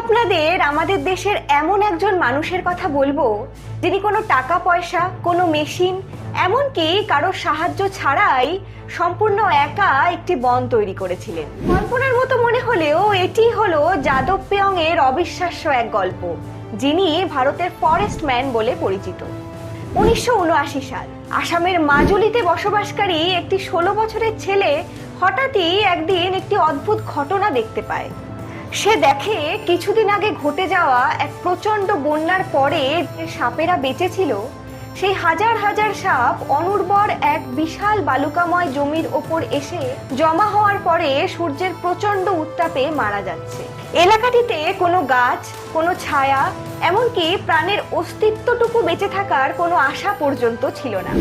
আপনাদের, আমাদের দেশের এমন একজন মানুষের কথা বলব, যিনি কোনো টাকা পয়সা কোনো মেশিন, এমনকি কারও সাহায্য ছাড়াই সম্পূর্ণ একা একটি বন তৈরি করেছিলেন। কল্পনার মতো মনে হলেও এটি হলো যাদব পেয়ং এর অবিশ্বাস্য এক গল্প, যিনি ভারতের ফরেস্ট ম্যান বলে পরিচিত। উনিশশো উনআশি সাল, আসামের মাজুলিতে বসবাসকারী একটি ষোলো বছরের ছেলে হঠাৎই একদিন একটি অদ্ভুত ঘটনা দেখতে পায়। সে দেখে কিছুদিন আগে ঘটে যাওয়া এক প্রচণ্ড বন্যার পরে যে সাপেরা বেঁচে ছিল সেই হাজার হাজার সাপ অনুর্বর এক বিশাল বালুকাময় জমির ওপর এসে জমা হওয়ার পরে সূর্যের প্রচণ্ড উত্তাপে মারা যাচ্ছে। এলাকাটিতে কোনো গাছ, কোনো ছায়া, এমনকি প্রাণের অস্তিত্বটুকু বেঁচে থাকার কোনো আশা পর্যন্ত ছিল না।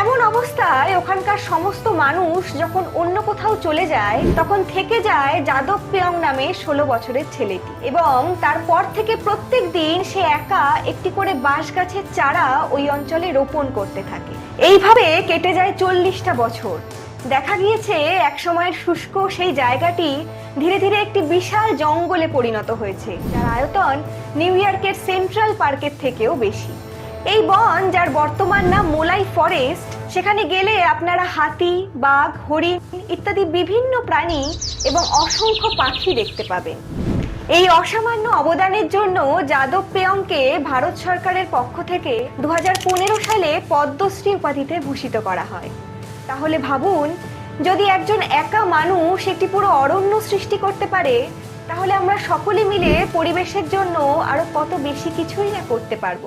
এমন অবস্থায় ওখানকার সমস্ত মানুষ যখন অন্য কোথাও চলে যায়, তখন থেকে যায় যাদব পেয়ং নামে ষোলো বছরের ছেলেটি। এবং তারপর থেকে প্রত্যেক দিন সে একা একটি করে বাঁশ গাছের চারা ওই অঞ্চলে রোপণ করতে থাকে। এইভাবে কেটে যায় চল্লিশটা বছর। দেখা গিয়েছে এক একসময়ের শুষ্ক সেই জায়গাটি ধীরে ধীরে একটি বিশাল জঙ্গলে পরিণত হয়েছে, যার আয়তন নিউ ইয়র্কের সেন্ট্রাল পার্কের থেকেও বেশি। এই বন যার বর্তমান নাম মোলাই ফরেস্ট, সেখানে গেলে আপনারা হাতি, বাঘ, হরিণ ইত্যাদি বিভিন্ন প্রাণী এবং অসংখ্য পাখি দেখতে পাবেন। এই অসামান্য অবদানের জন্য যাদব পেয়ংকে ভারত সরকারের পক্ষ থেকে দুহাজার পনেরো সালে পদ্মশ্রী উপাধিতে ভূষিত করা হয়। তাহলে ভাবুন, যদি একজন একা মানুষ একটি পুরো অরণ্য সৃষ্টি করতে পারে, তাহলে আমরা সকলে মিলে পরিবেশের জন্য আরও কত বেশি কিছুই না করতে পারব।